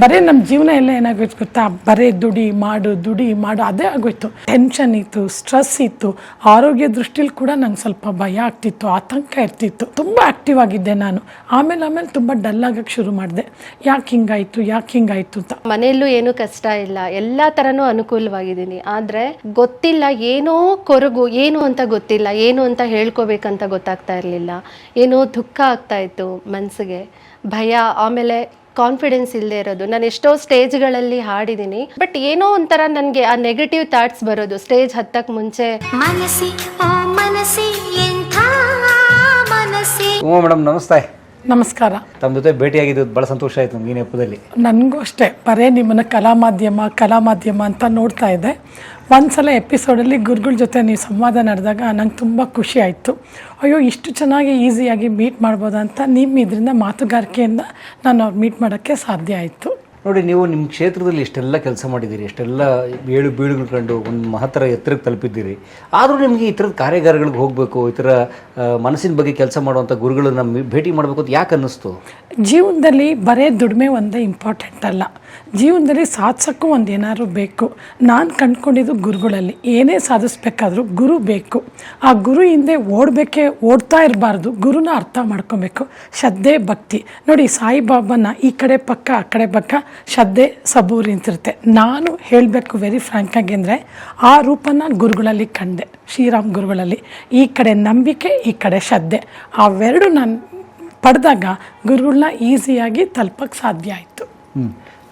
ಬರೀ ನಮ್ಮ ಜೀವನ ಎಲ್ಲ ಏನಾಗೋಯ್ತು ಗೊತ್ತಾ? ಬರೀ ದುಡಿ ಮಾಡು ದುಡಿ ಮಾಡು, ಅದೇ ಆಗೋಯ್ತು. ಟೆನ್ಷನ್ ಇತ್ತು ಸ್ಟ್ರೆಸ್ ಇತ್ತು. ಆರೋಗ್ಯ ದೃಷ್ಟಿಲಿ ಕೂಡ ನಂಗೆ ಸ್ವಲ್ಪ ಭಯ ಆಗ್ತಿತ್ತು, ಆತಂಕ ಇರ್ತಿತ್ತು. ತುಂಬ ಆಕ್ಟಿವ್ ಆಗಿದ್ದೆ ನಾನು. ಆಮೇಲೆ ಆಮೇಲೆ ತುಂಬ ಡಲ್ ಆಗಕ್ಕೆ ಶುರು ಮಾಡಿದೆ. ಯಾಕೆ ಹಿಂಗಾಯ್ತು ಯಾಕೆ ಹಿಂಗಾಯ್ತು ಅಂತ. ಮನೆಯಲ್ಲೂ ಏನು ಕಷ್ಟ ಇಲ್ಲ. ಎಲ್ಲಾ ತರನೂ ಅನುಕೂಲವಾಗಿದ್ದೀನಿ. ಆದ್ರೆ ಗೊತ್ತಿಲ್ಲ, ಏನೋ ಕೊರಗು, ಏನು ಅಂತ ಗೊತ್ತಿಲ್ಲ, ಏನು ಅಂತ ಹೇಳ್ಕೋಬೇಕಂತ ಗೊತ್ತಾಗ್ತಾ ಇರಲಿಲ್ಲ. ಏನೋ ದುಃಖ ಆಗ್ತಾ ಇತ್ತು ಮನ್ಸಿಗೆ. ಭಯ, ಆಮೇಲೆ ಕಾನ್ಫಿಡೆನ್ಸ್ ಇಲ್ಲದೆ ಇರೋದು. ನಾನು ಎಷ್ಟೋ ಸ್ಟೇಜ್ಗಳಲ್ಲಿ ಹಾಡಿದ್ದೀನಿ ಬಟ್ ಏನೋ ಒಂಥರ ನನಗೆ ಆ ನೆಗೆಟಿವ್ ಥಾಟ್ಸ್ ಬರೋದು. ಸ್ಟೇಜ್ ಹತ್ತಕ್ಕೆ ಮುಂಚೆ. ಹ್ಞೂ ಮೇಡಮ್ ನಮಸ್ತೆ. ನಮಸ್ಕಾರ. ತಮ್ಮ ಜೊತೆ ಭೇಟಿಯಾಗಿದ್ದು ಬಹಳ ಸಂತೋಷ ಆಯಿತು ನಮ್ಗೆ ಈ ನೆಪದಲ್ಲಿ. ನನಗೂ ಅಷ್ಟೇ. ಬರೇ ನಿಮ್ಮನ್ನು ಕಲಾ ಮಾಧ್ಯಮ ಕಲಾ ಮಾಧ್ಯಮ ಅಂತ ನೋಡ್ತಾ ಇದ್ದೆ. ಒಂದ್ಸಲ ಎಪಿಸೋಡಲ್ಲಿ ಗುರುಗಳ ಜೊತೆ ನೀವು ಸಂವಾದ ನಡೆದಾಗ ನಂಗೆ ತುಂಬ ಖುಷಿ ಆಯಿತು. ಅಯ್ಯೋ, ಇಷ್ಟು ಚೆನ್ನಾಗಿ ಈಸಿಯಾಗಿ ಮೀಟ್ ಮಾಡ್ಬೋದಂತ ನಿಮ್ಮ ಇದರಿಂದ ಮಾತುಗಾರಿಕೆಯಿಂದ ನಾನು ಅವ್ರು ಮೀಟ್ ಮಾಡೋಕ್ಕೆ ಸಾಧ್ಯ ಆಯಿತು. ನೋಡಿ, ನೀವು ನಿಮ್ಮ ಕ್ಷೇತ್ರದಲ್ಲಿ ಇಷ್ಟೆಲ್ಲ ಕೆಲಸ ಮಾಡಿದ್ದೀರಿ ಇಷ್ಟೆಲ್ಲ ಏಳು ಬೀಳುಗಳು ಕಂಡು ಒಂದು ಮಹತ್ತರ ಎತ್ತರಕ್ಕೆ ತಲುಪಿದ್ದೀರಿ, ಆದರೂ ನಿಮಗೆ ಈ ಥರದ ಕಾರ್ಯಾಗಾರಗಳಿಗೆ ಹೋಗಬೇಕು, ಈ ಥರ ಮನಸ್ಸಿನ ಬಗ್ಗೆ ಕೆಲಸ ಮಾಡುವಂಥ ಗುರುಗಳನ್ನ ಭೇಟಿ ಮಾಡಬೇಕು ಅಂತ ಯಾಕೆ ಅನ್ನಿಸ್ತು? ಜೀವನದಲ್ಲಿ ಬರೇ ದುಡಿಮೆ ಒಂದೇ ಇಂಪಾರ್ಟೆಂಟ್ ಅಲ್ಲ. ಜೀವನದಲ್ಲಿ ಸಾಧಿಸೋಕ್ಕೂ ಒಂದು ಏನಾದರೂ ಬೇಕು. ನಾನು ಕಂಡ್ಕೊಂಡಿದ್ದು ಗುರುಗಳಲ್ಲಿ, ಏನೇ ಸಾಧಿಸ್ಬೇಕಾದ್ರೂ ಗುರು ಬೇಕು. ಆ ಗುರು ಹಿಂದೆ ಓಡಬೇಕೇ, ಓಡ್ತಾ ಇರಬಾರ್ದು. ಗುರುನ ಅರ್ಥ ಮಾಡ್ಕೊಬೇಕು. ಶ್ರದ್ಧೆ, ಭಕ್ತಿ. ನೋಡಿ, ಸಾಯಿಬಾಬನ ಈ ಕಡೆ ಪಕ್ಕ, ಆ ಕಡೆ ಪಕ್ಕ ಶ್ರದ್ಧೆ ಸಬೂರಿ ಅಂತಿರುತ್ತೆ ನಾನು ಹೇಳಬೇಕು ವೆರಿ ಫ್ರ್ಯಾಂಕ್ ಆಗಿ ಅಂದರೆ, ಆ ರೂಪನ ಗುರುಗಳಲ್ಲಿ ಕಂಡೆ, ಶ್ರೀರಾಮ್ ಗುರುಗಳಲ್ಲಿ. ಈ ಕಡೆ ನಂಬಿಕೆ, ಈ ಕಡೆ ಶ್ರದ್ಧೆ ಅವೆರಡು ನಾನು ಪಡೆದಾಗ ಗುರುಗಳನ್ನ ಈಸಿಯಾಗಿ ತಲುಪಕ್ಕೆ ಸಾಧ್ಯ ಆಯಿತು.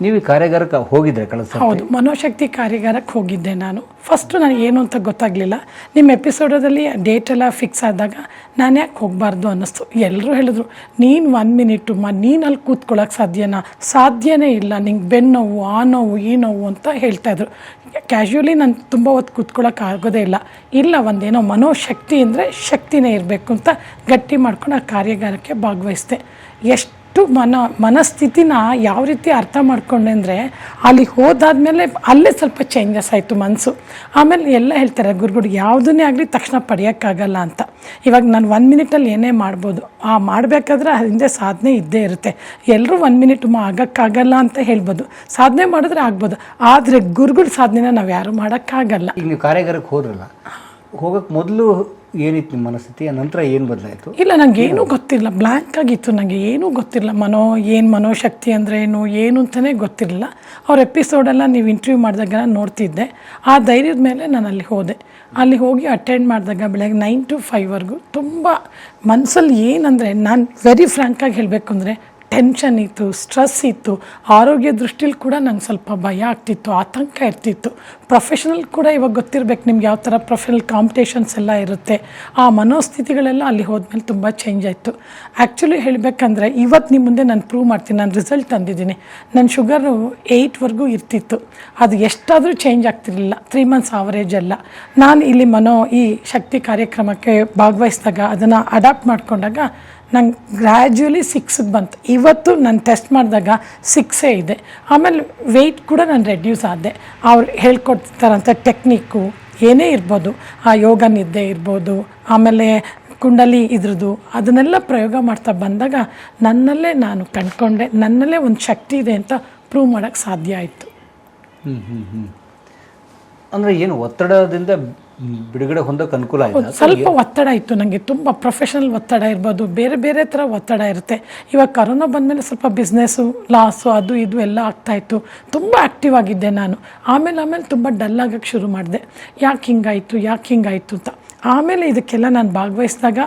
ನೀವು ಈ ಕಾರ್ಯಾಗಾರಕ್ಕೆ ಹೋಗಿದ್ರೆ ಕಳೆದ ಹೌದು, ಮನೋಶಕ್ತಿ ಕಾರ್ಯಾಗಾರಕ್ಕೆ ಹೋಗಿದ್ದೆ ನಾನು. ಫಸ್ಟು ನನಗೆ ಏನು ಅಂತ ಗೊತ್ತಾಗಲಿಲ್ಲ. ನಿಮ್ಮ ಎಪಿಸೋಡದಲ್ಲಿ ಡೇಟ್ ಎಲ್ಲ ಫಿಕ್ಸ್ ಆದಾಗ ನಾನು ಯಾಕೆ ಹೋಗಬಾರ್ದು ಅನ್ನಿಸ್ತು. ಎಲ್ಲರೂ ಹೇಳಿದ್ರು, ನೀನು ಒನ್ ಮಿನಿಟ್ ಮ ನೀನು ಅಲ್ಲಿ ಕೂತ್ಕೊಳ್ಳೋಕೆ ಸಾಧ್ಯನಾ? ಸಾಧ್ಯನೇ ಇಲ್ಲ, ನಿಂಗೆ ಬೆನ್ನೋವು ನೋವು, ಆ ನೋವು, ಈ ನೋವು ಅಂತ ಹೇಳ್ತಾಯಿದ್ರು ಕ್ಯಾಶುವಲಿ ನಾನು ತುಂಬ ಹೊತ್ತು ಕೂತ್ಕೊಳ್ಳೋಕೆ ಆಗೋದೇ ಇಲ್ಲ. ಇಲ್ಲ, ಒಂದೇನೋ ಮನೋಶಕ್ತಿ ಅಂದರೆ ಶಕ್ತಿನೇ ಇರಬೇಕು ಅಂತ ಗಟ್ಟಿ ಮಾಡ್ಕೊಂಡು ಆ ಕಾರ್ಯಾಗಾರಕ್ಕೆ ಭಾಗವಹಿಸಿದೆ. ಎಷ್ಟು ಮನ, ಮನಸ್ಥಿತಿನ ಯಾವ ರೀತಿ ಅರ್ಥ ಮಾಡ್ಕೊಂಡೆ ಅಂದರೆ ಅಲ್ಲಿ ಹೋದಾದ್ಮೇಲೆ ಅಲ್ಲೇ ಸ್ವಲ್ಪ ಚೇಂಜಸ್ ಆಯಿತು ಮನಸ್ಸು ಆಮೇಲೆ ಎಲ್ಲ ಹೇಳ್ತಾರೆ, ಗುರುಗಳು, ಯಾವುದನ್ನೇ ಆಗಲಿ ತಕ್ಷಣ ಪಡೆಯೋಕ್ಕಾಗಲ್ಲ ಅಂತ. ಇವಾಗ ನಾನು ಒನ್ ಮಿನಿಟಲ್ಲಿ ಏನೇ ಮಾಡ್ಬೋದು. ಆ ಮಾಡಬೇಕಾದ್ರೆ ಹಿಂದೆ ಸಾಧನೆ ಇದ್ದೇ ಇರುತ್ತೆ. ಎಲ್ಲರೂ ಒನ್ ಮಿನಿಟ್ ಆಗೋಕ್ಕಾಗಲ್ಲ ಅಂತ ಹೇಳ್ಬೋದು. ಸಾಧನೆ ಮಾಡಿದ್ರೆ ಆಗ್ಬೋದು. ಆದರೆ ಗುರುಗಳ ಸಾಧನೆನ ನಾವು ಯಾರು ಮಾಡೋಕ್ಕಾಗಲ್ಲ. ಈಗ ನೀವು ಕಾರ್ಯಾಗಾರಕ್ಕೆ ಹೋದ್ರಲ್ಲ ಹೋಗಕ್ಕೆ ಮೊದಲು ಏನಿತ್ತು ನಿಮ್ಮ ಮನಸ್ಥಿತಿ? ಆ ನಂತರ ಏನು ಬದಲಾಯಿತು? ಇಲ್ಲ ನಂಗೆ ಏನೂ ಗೊತ್ತಿಲ್ಲ. ಬ್ಲ್ಯಾಂಕ್ ಆಗಿತ್ತು. ನನಗೆ ಏನೂ ಗೊತ್ತಿಲ್ಲ. ಮನೋ ಏನು ಮನೋಶಕ್ತಿ ಅಂದರೆ ಏನು ಏನು ಅಂತಲೇ ಗೊತ್ತಿರಲಿಲ್ಲ. ಅವ್ರ ಎಪಿಸೋಡೆಲ್ಲ ನೀವು ಇಂಟರ್ವ್ಯೂ ಮಾಡಿದಾಗ ನಾನು ನೋಡ್ತಿದ್ದೆ. ಆ ಧೈರ್ಯದ ಮೇಲೆ ನಾನು ಅಲ್ಲಿ ಹೋದೆ. ಅಲ್ಲಿ ಹೋಗಿ ಅಟೆಂಡ್ ಮಾಡಿದಾಗ ಬೆಳಗ್ಗೆ ನೈನ್ ಟು ಫೈವ್ವರೆಗೂ ತುಂಬ ಮನಸ್ಸಲ್ಲಿ ಏನಂದರೆ ನಾನು ವೆರಿ ಫ್ರ್ಯಾಂಕಾಗಿ ಹೇಳಬೇಕು ಅಂದರೆ ಟೆನ್ಷನ್ ಇತ್ತು ಸ್ಟ್ರೆಸ್ ಇತ್ತು. ಆರೋಗ್ಯ ದೃಷ್ಟಿಲಿ ಕೂಡ ನಂಗೆ ಸ್ವಲ್ಪ ಭಯ ಆಗ್ತಿತ್ತು, ಆತಂಕ ಇರ್ತಿತ್ತು. ಪ್ರೊಫೆಷನಲ್ ಕೂಡ ಇವಾಗ ಗೊತ್ತಿರಬೇಕು ನಿಮ್ಗೆ ಯಾವ ಥರ ಪ್ರೊಫೆಷನಲ್ ಕಾಂಪಿಟೇಷನ್ಸ್ ಎಲ್ಲ ಇರುತ್ತೆ. ಆ ಮನೋಸ್ಥಿತಿಗಳೆಲ್ಲ ಅಲ್ಲಿ ಹೋದ್ಮೇಲೆ ತುಂಬ ಚೇಂಜ್ ಆಯಿತು. ಆ್ಯಕ್ಚುಲಿ ಹೇಳಬೇಕಂದ್ರೆ ಇವತ್ತು ನಿಮ್ಮ ಮುಂದೆ ನಾನು ಪ್ರೂವ್ ಮಾಡ್ತೀನಿ, ನಾನು ರಿಸಲ್ಟ್ ತಂದಿದ್ದೀನಿ. ನನ್ನ ಶುಗರು ಏಯ್ಟ್ವರೆಗೂ ಇರ್ತಿತ್ತು. ಅದು ಎಷ್ಟಾದರೂ ಚೇಂಜ್ ಆಗ್ತಿರಲಿಲ್ಲ. ತ್ರೀ ಮಂತ್ಸ್ ಆವರೇಜ್ ಅಲ್ಲ. ನಾನು ಇಲ್ಲಿ ಮನೋ ಈ ಶಕ್ತಿ ಕಾರ್ಯಕ್ರಮಕ್ಕೆ ಭಾಗವಹಿಸಿದಾಗ, ಅದನ್ನು ಅಡಾಪ್ಟ್ ಮಾಡ್ಕೊಂಡಾಗ ನಂಗೆ ಗ್ರ್ಯಾಜುಯಲಿ ಸಿಕ್ಸ್ಗೆ ಬಂತು. ಇವತ್ತು ನಾನು ಟೆಸ್ಟ್ ಮಾಡಿದಾಗ ಸಿಕ್ಸೇ ಇದೆ. ಆಮೇಲೆ ವೆಯ್ಟ್ ಕೂಡ ನಾನು ರೆಡ್ಯೂಸ್ ಆದೆ. ಅವ್ರು ಹೇಳ್ಕೊಡ್ತಾರಂಥ ಟೆಕ್ನಿಕ್ಕು ಏನೇ ಇರ್ಬೋದು. ಆ ಯೋಗ ನಿದ್ದೆ ಇರ್ಬೋದು, ಆಮೇಲೆ ಕುಂಡಲಿ ಇದ್ರದ್ದು, ಅದನ್ನೆಲ್ಲ ಪ್ರಯೋಗ ಮಾಡ್ತಾ ಬಂದಾಗ ನನ್ನಲ್ಲೇ ನಾನು ಕಂಡ್ಕೊಂಡೆ, ನನ್ನಲ್ಲೇ ಒಂದು ಶಕ್ತಿ ಇದೆ ಅಂತ ಪ್ರೂವ್ ಮಾಡೋಕ್ಕೆ ಸಾಧ್ಯ ಆಯಿತು. ಹ್ಞೂ ಹ್ಞೂ ಹ್ಞೂ ಅಂದರೆ ಏನು ಒತ್ತಡದಿಂದ ಬಿಡುಗಡೆ ಹೊಂದಕ್ಕೆ ಅನುಕೂಲ ಆಯಿತು ಸ್ವಲ್ಪ ಒತ್ತಡ ಇತ್ತು ನನಗೆ ತುಂಬ ಪ್ರೊಫೆಷನಲ್ ಒತ್ತಡ ಇರ್ಬೋದು ಬೇರೆ ಬೇರೆ ಥರ ಒತ್ತಡ ಇರುತ್ತೆ. ಇವಾಗ ಕರೋನಾ ಬಂದಮೇಲೆ ಸ್ವಲ್ಪ ಬಿಸ್ನೆಸ್ಸು ಲಾಸು ಅದು ಇದು ಎಲ್ಲ ಆಗ್ತಾಯಿತ್ತು ತುಂಬ ಆ್ಯಕ್ಟಿವ್ ಆಗಿದ್ದೆ ನಾನು. ಆಮೇಲೆ ಆಮೇಲೆ ತುಂಬ ಡಲ್ ಆಗಕ್ಕೆ ಶುರು ಮಾಡಿದೆ. ಯಾಕೆ ಹಿಂಗಾಯಿತು ಯಾಕೆ ಹಿಂಗಾಯಿತು ಅಂತ. ಆಮೇಲೆ ಇದಕ್ಕೆಲ್ಲ ನಾನು ಭಾಗವಹಿಸಿದಾಗ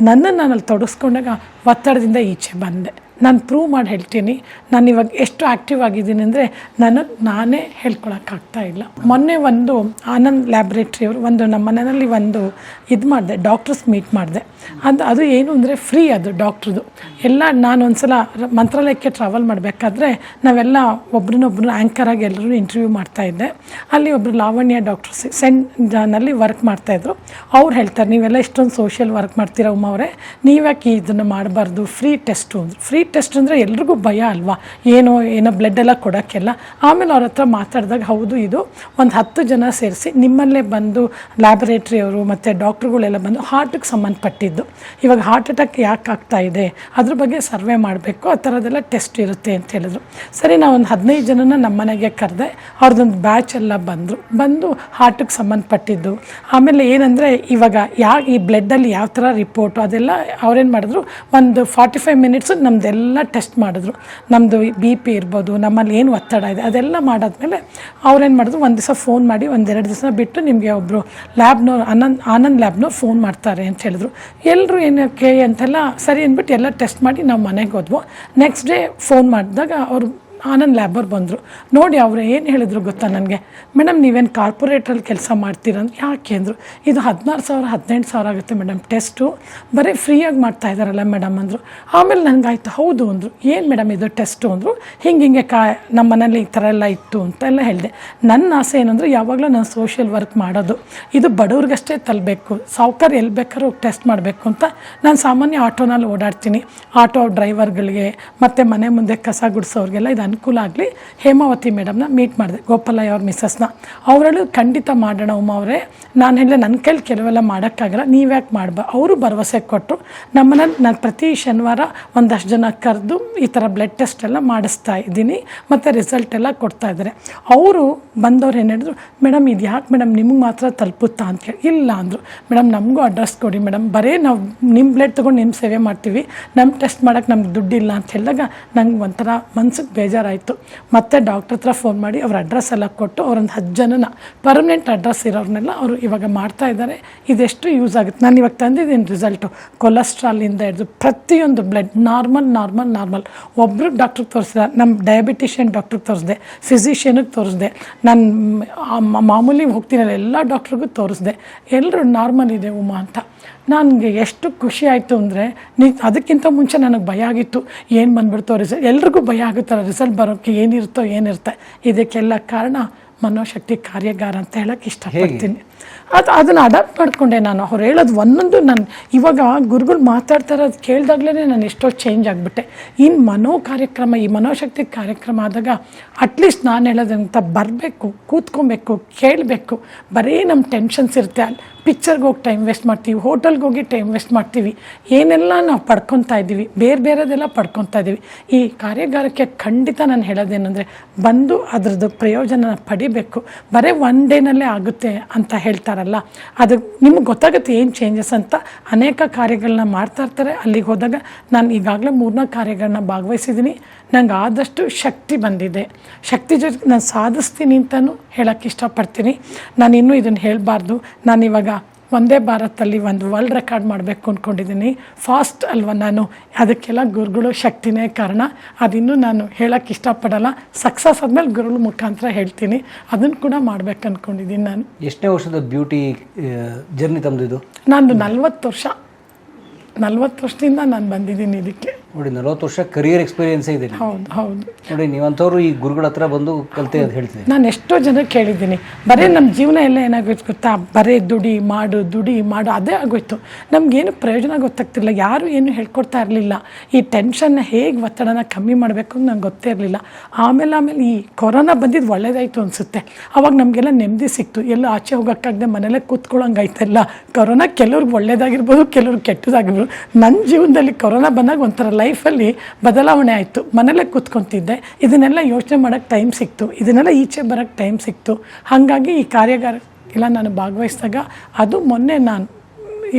ನನ್ನನ್ನು ನಾನು ಅಲ್ಲಿ ತೊಡಗಿಸ್ಕೊಂಡಾಗ ಒತ್ತಡದಿಂದ ಈಚೆ ಬಂದೆ. ನಾನು ಪ್ರೂವ್ ಮಾಡಿ ಹೇಳ್ತೀನಿ. ನಾನು ಇವಾಗ ಎಷ್ಟು ಆ್ಯಕ್ಟಿವ್ ಆಗಿದ್ದೀನಿ ಅಂದರೆ ನನಗೆ ನಾನೇ ಹೇಳ್ಕೊಳಕ್ಕಾಗ್ತಾ ಇಲ್ಲ. ಮೊನ್ನೆ ಒಂದು ಆನಂದ್ ಲ್ಯಾಬ್ರೇಟ್ರಿ ಅವರು ಒಂದು ನಮ್ಮ ಮನೆಯಲ್ಲಿ ಒಂದು ಇದು ಮಾಡಿದೆ ಡಾಕ್ಟರ್ಸ್ ಮೀಟ್ ಮಾಡಿದೆ. ಅದು ಅದು ಏನು ಅಂದರೆ ಫ್ರೀ ಅದು ಡಾಕ್ಟ್ರದು ಎಲ್ಲ ನಾನು ಒಂದು ಸಲ ಮಂತ್ರಾಲಯಕ್ಕೆ ಟ್ರಾವೆಲ್ ಮಾಡಬೇಕಾದ್ರೆ ನಾವೆಲ್ಲ ಒಬ್ರನ್ನೊಬ್ರು ಆ್ಯಂಕರಾಗಿ ಎಲ್ಲರೂ ಇಂಟರ್ವ್ಯೂ ಮಾಡ್ತಾ ಇದ್ದೆ. ಅಲ್ಲಿ ಒಬ್ಬರು ಲಾವಣ್ಯ ಡಾಕ್ಟರ್ಸ್ ಸೆಂಟ್ನಲ್ಲಿ ವರ್ಕ್ ಮಾಡ್ತಾಯಿದ್ರು ಅವ್ರು ಹೇಳ್ತಾರೆ, ನೀವೆಲ್ಲ ಇಷ್ಟೊಂದು ಸೋಷಿಯಲ್ ವರ್ಕ್ ಮಾಡ್ತೀರಾ ಉಮ್ಮ ಅವರೇ? ನೀವ್ಯಾಕೆ ಇದನ್ನು ಮಾಡಬಾರ್ದು? ಫ್ರೀ ಟೆಸ್ಟು ಅಂದರು. ಫ್ರೀ ಟೆಸ್ಟ್ ಅಂದರೆ ಎಲ್ರಿಗೂ ಭಯ ಅಲ್ವಾ? ಏನೋ ಏನೋ ಬ್ಲಡ್ ಎಲ್ಲ ಕೊಡೋಕ್ಕೆಲ್ಲ. ಆಮೇಲೆ ಅವ್ರ ಹತ್ರ ಮಾತಾಡಿದಾಗ, ಹೌದು ಇದು ಒಂದು ಹತ್ತು ಜನ ಸೇರಿಸಿ ನಿಮ್ಮಲ್ಲೇ ಬಂದು ಲ್ಯಾಬೊರೇಟ್ರಿಯವರು ಮತ್ತು ಡಾಕ್ಟ್ರುಗಳೆಲ್ಲ ಬಂದು ಹಾರ್ಟಿಗೆ ಸಂಬಂಧಪಟ್ಟಿದ್ದು. ಇವಾಗ ಹಾರ್ಟ್ ಅಟ್ಯಾಕ್ ಯಾಕೆ ಆಗ್ತಾ ಇದೆ? ಅದ್ರ ಬಗ್ಗೆ ಸರ್ವೆ ಮಾಡಬೇಕು. ಆ ಥರದ್ದೆಲ್ಲ ಟೆಸ್ಟ್ ಇರುತ್ತೆ ಅಂತ ಹೇಳಿದ್ರು. ಸರಿ ನಾವು ಒಂದು ಹದಿನೈದು ಜನನ ನಮ್ಮ ಮನೆಗೆ ಕರೆದೆ ಅವ್ರದ್ದೊಂದು ಬ್ಯಾಚ್ ಎಲ್ಲ ಬಂದರು. ಬಂದು ಹಾರ್ಟಿಗೆ ಸಂಬಂಧಪಟ್ಟಿದ್ದು. ಆಮೇಲೆ ಏನಂದರೆ, ಇವಾಗ ಯಾ, ಈ ಬ್ಲಡ್ಡಲ್ಲಿ ಯಾವ ಥರ ರಿಪೋರ್ಟು ಅದೆಲ್ಲ ಅವ್ರೇನು ಮಾಡಿದ್ರು? ಒಂದು ಫಾರ್ಟಿ ಫೈವ್ ಮಿನಿಟ್ಸು ನಮ್ಮದೆಲ್ಲ ಟೆಸ್ಟ್ ಮಾಡಿದ್ರು. ನಮ್ಮದು ಬಿ ಪಿ ಇರ್ಬೋದು, ನಮ್ಮಲ್ಲಿ ಏನು ಒತ್ತಡ ಇದೆ, ಅದೆಲ್ಲ ಮಾಡಾದ್ಮೇಲೆ ಅವ್ರೇನು ಮಾಡಿದ್ರು? ಒಂದು ದಿವಸ ಫೋನ್ ಮಾಡಿ ಒಂದೆರಡು ದಿವಸ ಬಿಟ್ಟು ನಿಮಗೆ ಒಬ್ಬರು ಲ್ಯಾಬ್ನೋ ಅನಂದ್ ಆನಂದ್ ಲ್ಯಾಬ್ನೋ ಫೋನ್ ಮಾಡ್ತಾರೆ ಅಂತ ಹೇಳಿದ್ರು. ಎಲ್ಲರೂ ಏನಕ್ಕೆ ಅಂತೆಲ್ಲ ಸರಿ ಅಂದ್ಬಿಟ್ಟು ಎಲ್ಲ ಟೆಸ್ಟ್ ಮಾಡಿ ನಾವು ಮನೆಗೆ ಹೋದ್ವು. ನೆಕ್ಸ್ಟ್ ಡೇ ಫೋನ್ ಮಾಡಿದಾಗ ಅವರು ಆನಂದ್ ಲ್ಯಾಬರ್ ಬಂದರು. ನೋಡಿ ಅವರು ಏನು ಹೇಳಿದ್ರು ಗೊತ್ತಾ ನನಗೆ? ಮೇಡಮ್ ನೀವೇನು ಕಾರ್ಪೊರೇಟ್ರಲ್ಲಿ ಕೆಲಸ ಮಾಡ್ತೀರ? ಯಾಕೆ ಅಂದರು. ಇದು ಹದಿನಾರು ಸಾವಿರ, ಹದಿನೆಂಟು ಸಾವಿರ ಆಗುತ್ತೆ ಮೇಡಮ್ ಟೆಸ್ಟು. ಬರೀ ಫ್ರೀಯಾಗಿ ಮಾಡ್ತಾ ಇದ್ದಾರಲ್ಲ ಮೇಡಮ್ ಅಂದರು. ಆಮೇಲೆ ನನಗಾಯ್ತು ಹೌದು, ಅಂದರು. ಏನು ಮೇಡಮ್ ಇದು ಟೆಸ್ಟು? ಅಂದರು. ಹಿಂಗೆ ಹಿಂಗೆ ಕಾ, ನಮ್ಮ ಮನೇಲಿ ಈ ಥರ ಎಲ್ಲ ಇತ್ತು, ಅಂತ ಎಲ್ಲ ಹೇಳಿದೆ. ನನ್ನ ಆಸೆ ಏನಂದರೆ ಯಾವಾಗಲೂ ನಾನು ಸೋಷಿಯಲ್ ವರ್ಕ್ ಮಾಡೋದು. ಇದು ಬಡವ್ರಿಗಷ್ಟೇ ತಲಬೇಕು. ಸಾವುಕಾರ ಎಲ್ಲಿ ಬೇಕಾದ್ರೂ ಟೆಸ್ಟ್ ಮಾಡಬೇಕು ಅಂತ ನಾನು ಸಾಮಾನ್ಯ ಆಟೋನಲ್ಲಿ ಓಡಾಡ್ತೀನಿ. ಆಟೋ ಡ್ರೈವರ್ಗಳಿಗೆ, ಮತ್ತು ಮನೆ ಮುಂದೆ ಕಸ ಗುಡಿಸೋರಿಗೆಲ್ಲ ಇದು ಅನುಕೂಲ ಆಗಲಿ, ಹೇಮಾವತಿ ಮೇಡಮ್ನ ಮೀಟ್ ಮಾಡಿದೆ, ಗೋಪಾಲಯ್ಯ ಅವ್ರ ಮಿಸ್ಸಸ್ನ ಅವರಲ್ಲೂ ಖಂಡಿತ ಮಾಡೋಣ ಉಮ್ಮ ಅವರೇ. ನಾನು ಹೇಳಿದೆ ನನ್ನ ಕೈಲಿ ಕೆಲವೆಲ್ಲ ಮಾಡೋಕ್ಕಾಗಲ್ಲ ನೀವ್ಯಾಕೆ ಮಾಡ್ಬಾ? ಅವರು ಭರವಸೆ ಕೊಟ್ಟರು ನಮ್ಮನ್ನ ನಾನು ಪ್ರತಿ ಶನಿವಾರ ಒಂದಷ್ಟು ಜನ ಕರೆದು ಈ ಥರ ಬ್ಲಡ್ ಟೆಸ್ಟ್ ಎಲ್ಲ ಮಾಡಿಸ್ತಾ ಇದ್ದೀನಿ, ಮತ್ತು ರಿಸಲ್ಟ್ ಎಲ್ಲ ಕೊಡ್ತಾ ಇದ್ದಾರೆ. ಅವರು ಬಂದವ್ರು ಏನು ಹೇಳಿದ್ರು, ಮೇಡಮ್, ಇದು ಯಾಕೆ ಮೇಡಮ್ ನಿಮ್ಗೆ ಮಾತ್ರ ತಲುಪುತ್ತಾ ಅಂತ ಹೇಳಿ. ಇಲ್ಲ ಅಂದರು. ಮೇಡಮ್, ನಮಗೂ ಅಡ್ರೆಸ್ ಕೊಡಿ ಮೇಡಮ್. ಬರೀ ನಾವು ನಿಮ್ಮ ಬ್ಲಡ್ ತೊಗೊಂಡು ನಿಮ್ಮ ಸೇವೆ ಮಾಡ್ತೀವಿ. ನಮ್ಮ ಟೆಸ್ಟ್ ಮಾಡೋಕ್ಕೆ ನಮ್ಗೆ ದುಡ್ಡಿಲ್ಲ ಅಂತ ಹೇಳಿದಾಗ ನಂಗೆ ಒಂಥರ ಮನ್ಸಿಗೆ ಬೇಜಾರಾಯಿತು. ಮತ್ತೆ ಡಾಕ್ಟ್ರ್ ಹತ್ರ ಫೋನ್ ಮಾಡಿ ಅವ್ರ ಅಡ್ರೆಸ್ ಎಲ್ಲ ಕೊಟ್ಟು ಅವ್ರೊಂದು ಹತ್ತು ಜನನ ಪರ್ಮನೆಂಟ್ ಅಡ್ರೆಸ್ ಇರೋರನ್ನೆಲ್ಲ ಅವರು ಇವಾಗ ಮಾಡ್ತಾ ಇದ್ದಾರೆ ಇದೆಷ್ಟು ಯೂಸ್ ಆಗುತ್ತೆ. ನಾನು ಇವಾಗ ತಂದಿದ್ದೀನಿ ರಿಸಲ್ಟು ಕೊಲೆಸ್ಟ್ರಾಲಿಂದ ಹಿಡಿದು ಪ್ರತಿಯೊಂದು ಬ್ಲಡ್ ನಾರ್ಮಲ್ ನಾರ್ಮಲ್ ನಾರ್ಮಲ್ ಒಬ್ರು ಡಾಕ್ಟ್ರಿಗೆ ತೋರಿಸಿದ ನಮ್ಮ ಡಯಾಬಿಟಿಷಿಯನ್ ಡಾಕ್ಟ್ರಿಗೆ ತೋರಿಸಿದೆ ಫಿಸಿಷಿಯನಿಗೆ ತೋರಿಸಿದೆ, ನಾನು ಮಾಮೂಲಿ ಹೋಗ್ತೀನಲ್ಲ ಎಲ್ಲ ಡಾಕ್ಟ್ರಿಗೂ ತೋರಿಸಿದೆ. ಎಲ್ಲರೂ ನಾರ್ಮಲ್ ಇದೆ ಉಮಾ ಅಂತ. ನನಗೆ ಎಷ್ಟು ಖುಷಿ ಆಯಿತು ಅಂದರೆ ನೀ ಅದಕ್ಕಿಂತ ಮುಂಚೆ ನನಗೆ ಭಯ ಆಗಿತ್ತು. ಏನು ಬಂದ್ಬಿಡ್ತೋ ರಿಸಲ್ಟ್ ಎಲ್ರಿಗೂ ಭಯ ಆಗುತ್ತಲ್ಲ ರಿಸಲ್ಟ್ ಬರೋಕ್ಕೆ ಏನಿರುತ್ತೋ ಏನಿರುತ್ತೆ. ಇದಕ್ಕೆಲ್ಲ ಕಾರಣ ಮನೋಶಕ್ತಿ ಕಾರ್ಯಾಗಾರ ಅಂತ ಹೇಳಕ್ಕೆ ಇಷ್ಟಪಡ್ತೀನಿ. ಅದು ಅದನ್ನು ಅಡಾಪ್ಟ್ ಮಾಡಿಕೊಂಡೆ ನಾನು. ಅವ್ರು ಹೇಳೋದು ಒಂದೊಂದು ನಾನು ಇವಾಗ ಗುರುಗಳು ಮಾತಾಡ್ತಾರೆ ಅದು ಕೇಳಿದಾಗಲೇ ನಾನು ಎಷ್ಟೋ ಚೇಂಜ್ ಆಗಿಬಿಟ್ಟೆ. ಇನ್ನು ಮನೋ ಕಾರ್ಯಕ್ರಮ ಈ ಮನೋಶಕ್ತಿ ಕಾರ್ಯಕ್ರಮ ಆದಾಗ ಅಟ್ಲೀಸ್ಟ್ ನಾನು ಹೇಳೋದಂತ ಬರಬೇಕು ಕೂತ್ಕೊಬೇಕು ಕೇಳಬೇಕು. ಬರೀ ನಮ್ಮ ಟೆನ್ಷನ್ಸ್ ಇರುತ್ತೆ. ಅಲ್ಲಿ ಪಿಕ್ಚರ್ಗೆ ಹೋಗಿ ಟೈಮ್ ವೇಸ್ಟ್ ಮಾಡ್ತೀವಿ, ಹೋಟೆಲ್ಗೆ ಹೋಗಿ ಟೈಮ್ ವೇಸ್ಟ್ ಮಾಡ್ತೀವಿ. ಏನೆಲ್ಲ ನಾವು ಪಡ್ಕೊತಾ ಇದ್ದೀವಿ, ಬೇರೆ ಬೇರೆದೆಲ್ಲ ಪಡ್ಕೊತಾ ಇದ್ದೀವಿ. ಈ ಕಾರ್ಯಾಗಾರಕ್ಕೆ ಖಂಡಿತ ನಾನು ಹೇಳೋದೇನೆಂದರೆ, ಬಂದು ಅದ್ರದ್ದು ಪ್ರಯೋಜನ ಪಡಿಬೇಕು. ಬರೀ ಒನ್ ಡೇನಲ್ಲೇ ಆಗುತ್ತೆ ಅಂತ ಹೇಳ್ತಾರಲ್ಲ, ಅದು ನಿಮ್ಗೆ ಗೊತ್ತಾಗುತ್ತೆ ಏನು ಚೇಂಜಸ್ ಅಂತ. ಅನೇಕ ಕಾರ್ಯಗಳನ್ನ ಮಾಡ್ತಾ ಇರ್ತಾರೆ. ಅಲ್ಲಿಗೆ ಹೋದಾಗ ನಾನು ಈಗಾಗಲೇ ಮೂರ್ನಾಲ್ಕು ಕಾರ್ಯಗಳನ್ನ ಭಾಗವಹಿಸಿದ್ದೀನಿ. ನಂಗೆ ಆದಷ್ಟು ಶಕ್ತಿ ಬಂದಿದೆ. ಶಕ್ತಿ ಜೊತೆಗೆ ನಾನು ಸಾಧಿಸ್ತೀನಿ ಅಂತಲೂ ಹೇಳೋಕ್ಕೆ ಇಷ್ಟಪಡ್ತೀನಿ. ನಾನು ಇನ್ನೂ ಇದನ್ನು ಹೇಳಬಾರ್ದು. ನಾನು ಇವಾಗ ಒಂದೇ ಭಾರತಲ್ಲಿ ಒಂದು ವರ್ಲ್ಡ್ ರೆಕಾರ್ಡ್ ಮಾಡಬೇಕು ಅಂದ್ಕೊಂಡಿದ್ದೀನಿ ಫಾಸ್ಟ್ ಅಲ್ವ ನಾನು? ಅದಕ್ಕೆಲ್ಲ ಗುರುಗಳು ಶಕ್ತಿನೇ ಕಾರಣ. ಅದಿನ್ನೂ ನಾನು ಹೇಳೋಕ್ಕೆ ಇಷ್ಟಪಡಲ್ಲ. ಸಕ್ಸಸ್ ಆದಮೇಲೆ ಗುರುಗಳ ಮುಖಾಂತರ ಹೇಳ್ತೀನಿ. ಅದನ್ನು ಕೂಡ ಮಾಡ್ಬೇಕು ಅಂದ್ಕೊಂಡಿದ್ದೀನಿ ನಾನು. ಎಷ್ಟನೇ ವರ್ಷದ ಬ್ಯೂಟಿ ಜರ್ನಿ ತಂದಿದ್ದು? ನಾನು ನಲ್ವತ್ತು ವರ್ಷ. ನಲ್ವತ್ತು ವರ್ಷದಿಂದ ನಾನು ಬಂದಿದ್ದೀನಿ ಇದಕ್ಕೆ. ನೋಡಿ ನಲವತ್ತು ವರ್ಷ ಕರಿಯರ್ ಎಕ್ಸ್ಪೀರಿಯನ್ಸೇ ಇದೆ ಹೌದು ಹೌದು. ನೋಡಿ ನೀವಂಥವ್ರು ಈ ಗುರುಗಳ ಹತ್ರ ಬಂದು ಕಲಿತೆ ಅಂತ ಹೇಳ್ತೀನಿ ನಾನು ಎಷ್ಟೋ ಜನಕ್ಕೆ ಕೇಳಿದ್ದೀನಿ. ಬರೀ ನಮ್ಮ ಜೀವನ ಎಲ್ಲ ಏನಾಗೋಯ್ತು ಗೊತ್ತಾ? ಬರೀ ದುಡಿ ಮಾಡು ದುಡಿ ಮಾಡು ಅದೇ ಆಗೋಯ್ತು. ನಮಗೇನು ಪ್ರಯೋಜನ ಗೊತ್ತಾಗ್ತಿಲ್ಲ ಯಾರು ಏನು ಹೇಳ್ಕೊಡ್ತಾ ಇರಲಿಲ್ಲ. ಈ ಟೆನ್ಷನ್ನ ಹೇಗೆ ಒತ್ತಡನ ಕಮ್ಮಿ ಮಾಡಬೇಕು ಅಂತ ನಂಗೆ ಗೊತ್ತೇ ಇರಲಿಲ್ಲ. ಆಮೇಲೆ ಆಮೇಲೆ ಈ ಕೊರೋನಾ ಬಂದಿದ್ದು ಒಳ್ಳೇದಾಯಿತು ಅನಿಸುತ್ತೆ. ಅವಾಗ ನಮಗೆಲ್ಲ ನೆಮ್ಮದಿ ಸಿಕ್ತು. ಎಲ್ಲ ಆಚೆ ಹೋಗೋಕ್ಕಾಗದೆ ಮನೇಲೇ ಕೂತ್ಕೊಳ್ಳೋಂಗಾಯ್ತಲ್ಲ ಕೊರೋನಾ ಕೆಲವ್ರಿಗೆ ಒಳ್ಳೇದಾಗಿರ್ಬೋದು ಕೆಲವ್ರಿಗೆ ಕೆಟ್ಟದಾಗಿರ್ಬೋದು. ನನ್ನ ಜೀವನದಲ್ಲಿ ಕೊರೋನಾ ಬಂದಾಗ ಒಂಥರ ಲೈಫಲ್ಲಿ ಬದಲಾವಣೆ ಆಯಿತು. ಮನೆಯಲ್ಲೇ ಕೂತ್ಕೊತಿದ್ದೆ. ಇದನ್ನೆಲ್ಲ ಯೋಚನೆ ಮಾಡೋಕ್ಕೆ ಟೈಮ್ ಸಿಕ್ತು. ಇದನ್ನೆಲ್ಲ ಈಚೆ ಬರೋಕ್ಕೆ ಟೈಮ್ ಸಿಕ್ತು. ಹಾಗಾಗಿ ಈ ಕಾರ್ಯಾಗಾರ ಎಲ್ಲ ನಾನು ಭಾಗವಹಿಸಿದಾಗ ಅದು ಮೊನ್ನೆ ನಾನು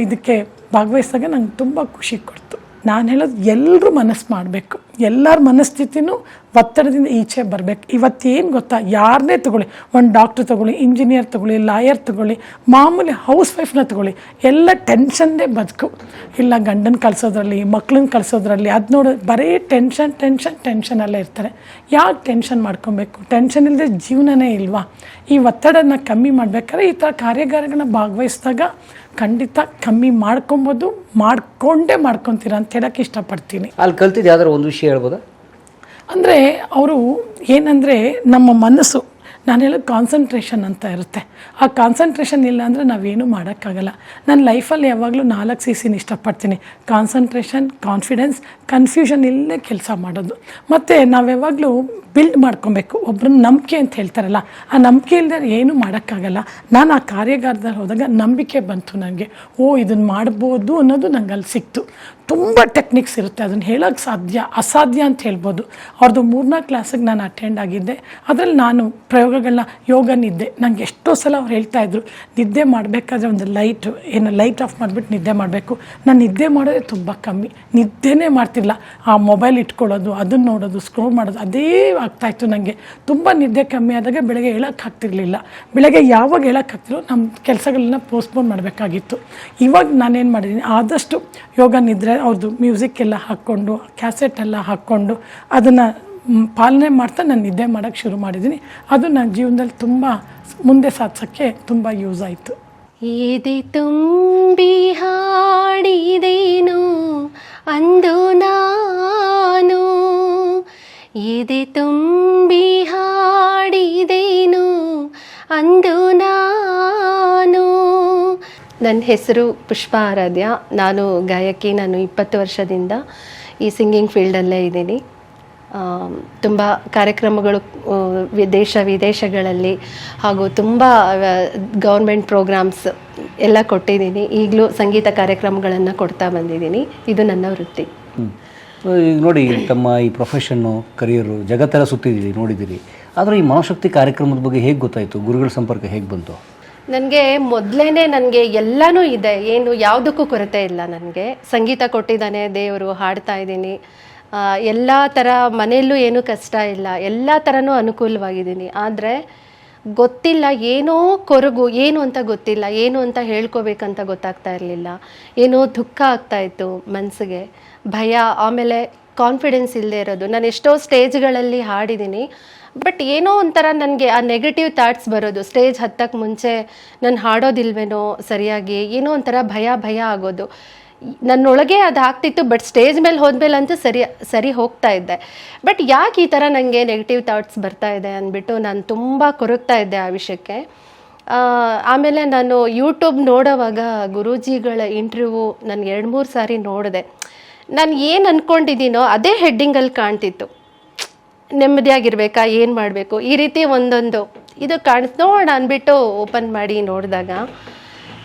ಇದಕ್ಕೆ ಭಾಗವಹಿಸಿದಾಗ ನಂಗೆ ತುಂಬ ಖುಷಿ ಕೊಡ್ತು. ನಾನು ಹೇಳೋದು ಎಲ್ಲರೂ ಮನಸ್ಸು ಮಾಡಬೇಕು. ಎಲ್ಲರ ಮನಸ್ಥಿತಿನೂ ಒತ್ತಡದಿಂದ ಈಚೆ ಬರಬೇಕು. ಇವತ್ತೇನು ಗೊತ್ತಾ? ಯಾರನ್ನೇ ತಗೊಳ್ಳಿ, ಒಂದು ಡಾಕ್ಟ್ರ್ ತಗೊಳ್ಳಿ ಇಂಜಿನಿಯರ್ ತಗೊಳ್ಳಿ ಲಾಯರ್ ತಗೊಳ್ಳಿ, ಮಾಮೂಲಿ ಹೌಸ್ ವೈಫ್ನ ತಗೊಳ್ಳಿ, ಎಲ್ಲ ಟೆನ್ಷನ್ನೇ ಬದುಕು. ಇಲ್ಲ, ಗಂಡನ ಕಳಿಸೋದ್ರಲ್ಲಿ ಮಕ್ಳನ್ನ ಕಳಿಸೋದ್ರಲ್ಲಿ, ಅದು ನೋಡೋ, ಬರೀ ಟೆನ್ಷನ್ ಟೆನ್ಷನ್ ಟೆನ್ಷನಲ್ಲೇ ಇರ್ತಾರೆ. ಯಾಕೆ ಟೆನ್ಷನ್ ಮಾಡ್ಕೊಬೇಕು? ಟೆನ್ಷನ್ ಇಲ್ಲದೆ ಜೀವನನೇ ಇಲ್ವಾ? ಈ ಒತ್ತಡನ ಕಮ್ಮಿ ಮಾಡಬೇಕಾದ್ರೆ ಈ ಥರ ಕಾರ್ಯಾಗಾರಗಳನ್ನ ಭಾಗವಹಿಸಿದಾಗ ಖಂಡಿತ ಕಮ್ಮಿ ಮಾಡ್ಕೊಬೋದು ಮಾಡ್ಕೊಂಡೇ ಮಾಡ್ಕೊತೀರ ಅಂತ ಹೇಳಕ್ಕೆ ಇಷ್ಟಪಡ್ತೀನಿ. ಅಲ್ಲಿ ಕಲ್ತಿದ್ದು ಯಾವ್ದಾರು ಒಂದು ವಿಷಯ ಹೇಳ್ಬೋದಾ? ಅಂದರೆ ಅವರು ಏನಂದರೆ ನಮ್ಮ ಮನಸ್ಸು ನಾನು ಹೇಳೋದು ಕಾನ್ಸಂಟ್ರೇಷನ್ ಅಂತ ಇರುತ್ತೆ. ಆ ಕಾನ್ಸಂಟ್ರೇಷನ್ ಇಲ್ಲ ಅಂದರೆ ನಾವೇನು ಮಾಡೋಕ್ಕಾಗಲ್ಲ. ನನ್ನ ಲೈಫಲ್ಲಿ ಯಾವಾಗಲೂ ನಾಲ್ಕು ಸಿ ಸಿನ ಇಷ್ಟಪಡ್ತೀನಿ. ಕಾನ್ಸಂಟ್ರೇಷನ್ ಕಾನ್ಫಿಡೆನ್ಸ್ ಕನ್ಫ್ಯೂಷನ್ ಇಲ್ಲದೆ ಕೆಲಸ ಮಾಡೋದು. ಮತ್ತು ನಾವು ಯಾವಾಗಲೂ ಬಿಲ್ಡ್ ಮಾಡ್ಕೊಬೇಕು. ಒಬ್ರನ್ನ ನಂಬಿಕೆ ಅಂತ ಹೇಳ್ತಾರಲ್ಲ, ಆ ನಂಬಿಕೆ ಇಲ್ಲದೆ ಏನೂ ಮಾಡೋಕ್ಕಾಗಲ್ಲ. ನಾನು ಆ ಕಾರ್ಯಾಗಾರದಲ್ಲಿ ಹೋದಾಗ ನಂಬಿಕೆ ಬಂತು ನನಗೆ ಓ ಇದನ್ನು ಮಾಡ್ಬೋದು ಅನ್ನೋದು ನಂಗೆ ಅಲ್ಲಿ ಸಿಕ್ತು. ತುಂಬ ಟೆಕ್ನಿಕ್ಸ್ ಇರುತ್ತೆ. ಅದನ್ನು ಹೇಳೋಕ್ಕೆ ಸಾಧ್ಯ, ಅಸಾಧ್ಯ ಅಂತ ಹೇಳ್ಬೋದು. ಅವ್ರದ್ದು ಮೂರ್ನಾಲ್ಕು ಕ್ಲಾಸಿಗೆ ನಾನು ಅಟೆಂಡ್ ಆಗಿದ್ದೆ. ಅದರಲ್ಲಿ ನಾನು ಪ್ರಯೋಗಗಳನ್ನ ಯೋಗ ನಿದ್ದೆ. ನನಗೆ ಎಷ್ಟೋ ಸಲ ಅವ್ರು ಹೇಳ್ತಾ ಇದ್ರು, ನಿದ್ದೆ ಮಾಡಬೇಕಾದ್ರೆ ಒಂದು ಲೈಟ್ ಏನು ಲೈಟ್ ಆಫ್ ಮಾಡಿಬಿಟ್ಟು ನಿದ್ದೆ ಮಾಡಬೇಕು. ನಾನು ನಿದ್ದೆ ಮಾಡೋದೇ ತುಂಬ ಕಮ್ಮಿ. ನಿದ್ದೆನೇ ಮಾಡ್ತಿಲ್ಲ ಆ ಮೊಬೈಲ್ ಇಟ್ಕೊಳ್ಳೋದು, ಅದನ್ನು ನೋಡೋದು ಸ್ಕ್ರೋಲ್ ಮಾಡೋದು, ಅದೇ ಆಗ್ತಾಯಿತ್ತು ನನಗೆ ತುಂಬ ನಿದ್ದೆ ಕಮ್ಮಿ ಆದಾಗ ಬೆಳಗ್ಗೆ ಹೇಳೋಕ್ಕೆ ಆಗ್ತಿರ್ಲಿಲ್ಲ. ಬೆಳಗ್ಗೆ ಯಾವಾಗ ಹೇಳೋಕ್ಕೆ ಆಗ್ತಿರೋ ನಮ್ಮ ಕೆಲಸಗಳನ್ನ ಪೋಸ್ಟ್ಪೋನ್ ಮಾಡಬೇಕಾಗಿತ್ತು. ಇವಾಗ ನಾನೇನು ಮಾಡಿದ್ದೀನಿ ಆದಷ್ಟು ಯೋಗ ನಿದ್ರೆ ಅವ್ರದ್ದು ಮ್ಯೂಸಿಕ್ ಎಲ್ಲ ಹಾಕ್ಕೊಂಡು ಕ್ಯಾಸೆಟ್ ಎಲ್ಲ ಹಾಕ್ಕೊಂಡು ಅದನ್ನು ಪಾಲನೆ ಮಾಡ್ತಾ ನಾನು ನಿದ್ದೆ ಮಾಡೋಕ್ಕೆ ಶುರು ಮಾಡಿದ್ದೀನಿ ಅದು ನನ್ನ ಜೀವನದಲ್ಲಿ ತುಂಬ ಮುಂದೆ ಸಾಧಿಸೋಕ್ಕೆ ತುಂಬ ಯೂಸ್ ಆಯಿತು. ಎದೆ ತುಂಬಿ ಹಾಡಿದೇನು, ಅಂದು ನಾನು. ಎದೆ ತುಂಬಿ ಹಾಡಿದೇನು, ಅಂದು ನಾನು. ನನ್ನ ಹೆಸರು ಪುಷ್ಪ ಆರಾಧ್ಯ. ನಾನು ಗಾಯಕಿ, ನಾನು ಇಪ್ಪತ್ತು ವರ್ಷದಿಂದ ಈ ಸಿಂಗಿಂಗ್ ಫೀಲ್ಡಲ್ಲೇ ಇದ್ದೀನಿ. ತುಂಬ ಕಾರ್ಯಕ್ರಮಗಳು ದೇಶ ವಿದೇಶಗಳಲ್ಲಿ ಹಾಗೂ ತುಂಬ ಗೌರ್ಮೆಂಟ್ ಪ್ರೋಗ್ರಾಮ್ಸ್ ಎಲ್ಲ ಕೊಟ್ಟಿದ್ದೀನಿ. ಈಗಲೂ ಸಂಗೀತ ಕಾರ್ಯಕ್ರಮಗಳನ್ನು ಕೊಡ್ತಾ ಬಂದಿದ್ದೀನಿ. ಇದು ನನ್ನ ವೃತ್ತಿ. ಈಗ ನೋಡಿ, ತಮ್ಮ ಈ ಪ್ರೊಫೆಷನ್ನು ಕರಿಯರು, ಜಗತ್ತೆಲ್ಲ ಸುತ್ತಿದ್ದೀರಿ, ನೋಡಿದ್ದೀರಿ. ಆದರೆ ಈ ಮನೋಶಕ್ತಿ ಕಾರ್ಯಕ್ರಮದ ಬಗ್ಗೆ ಹೇಗೆ ಗೊತ್ತಾಯಿತು? ಗುರುಗಳ ಸಂಪರ್ಕ ಹೇಗೆ ಬಂತು? ನನಗೆ ಮೊದಲೇ ನನಗೆ ಎಲ್ಲನೂ ಇದೆ. ಏನು ಯಾವುದಕ್ಕೂ ಕೊರತೆ ಇಲ್ಲ ನನಗೆ. ಸಂಗೀತ ಕೊಟ್ಟಿದ್ದಾನೆ, ದೇವರು ಹಾಡ್ತಾ ಇದ್ದೀನಿ. ಎಲ್ಲ ಥರ ಮನೆಯಲ್ಲೂ ಏನೂ ಕಷ್ಟ ಇಲ್ಲ. ಎಲ್ಲ ಥರನೂ ಅನುಕೂಲವಾಗಿದ್ದೀನಿ. ಆದರೆ ಗೊತ್ತಿಲ್ಲ, ಏನೋ ಕೊರಗು, ಏನು ಅಂತ ಗೊತ್ತಿಲ್ಲ, ಏನು ಅಂತ ಹೇಳ್ಕೋಬೇಕಂತ ಗೊತ್ತಾಗ್ತಾ ಇರಲಿಲ್ಲ. ಏನೋ ದುಃಖ ಆಗ್ತಾ ಇತ್ತು ಮನಸ್ಸಿಗೆ ಭಯ, ಆಮೇಲೆ ಕಾನ್ಫಿಡೆನ್ಸ್ ಇಲ್ಲದೆ ಇರೋದು. ನಾನು ಎಷ್ಟೋ ಸ್ಟೇಜ್ಗಳಲ್ಲಿ ಹಾಡಿದ್ದೀನಿ. ಬಟ್ ಏನೋ ಒಂಥರ ನನಗೆ ಆ ನೆಗೆಟಿವ್ ಥಾಟ್ಸ್ ಬರೋದು. ಸ್ಟೇಜ್ ಹತ್ತಕ್ಕೆ ಮುಂಚೆ ನಾನು ಹಾಡೋದಿಲ್ವೇನೋ ಸರಿಯಾಗಿ, ಏನೋ ಒಂಥರ ಭಯ ಭಯ ಆಗೋದು. ನನ್ನೊಳಗೆ ಅದು ಆಗ್ತಿತ್ತು ಬಟ್ ಸ್ಟೇಜ್ ಮೇಲೆ ಹೋದ್ಮೇಲೆ ಅಂತೂ ಸರಿ ಸರಿ ಹೋಗ್ತಾ ಇದ್ದೆ. ಬಟ್ ಯಾಕೆ ಈ ಥರ ನನಗೆ ನೆಗೆಟಿವ್ ಥಾಟ್ಸ್ ಬರ್ತಾ ಇದೆ ಅಂದ್ಬಿಟ್ಟು ನಾನು ತುಂಬ ಕೊರಗ್ತಾ ಇದ್ದೆ ಆ ವಿಷಯಕ್ಕೆ. ಆಮೇಲೆ ನಾನು ಯೂಟ್ಯೂಬ್ ನೋಡೋವಾಗ ಗುರೂಜಿಗಳ ಇಂಟರ್ವ್ಯೂ ನಾನು ಎರಡು ಮೂರು ಸಾರಿ ನೋಡಿದೆ. ನಾನು ಏನು ಅಂದ್ಕೊಂಡಿದ್ದೀನೋ ಅದೇ ಹೆಡ್ಡಿಂಗಲ್ಲಿ ಕಾಣ್ತಿತ್ತು. ನೆಮ್ಮದಿಯಾಗಿರ್ಬೇಕಾ? ಏನು ಮಾಡಬೇಕು? ಈ ರೀತಿ ಒಂದೊಂದು ಇದು ಕಾಣಿಸ್ ನೋಡೋಣ ಅಂದ್ಬಿಟ್ಟು ಓಪನ್ ಮಾಡಿ ನೋಡಿದಾಗ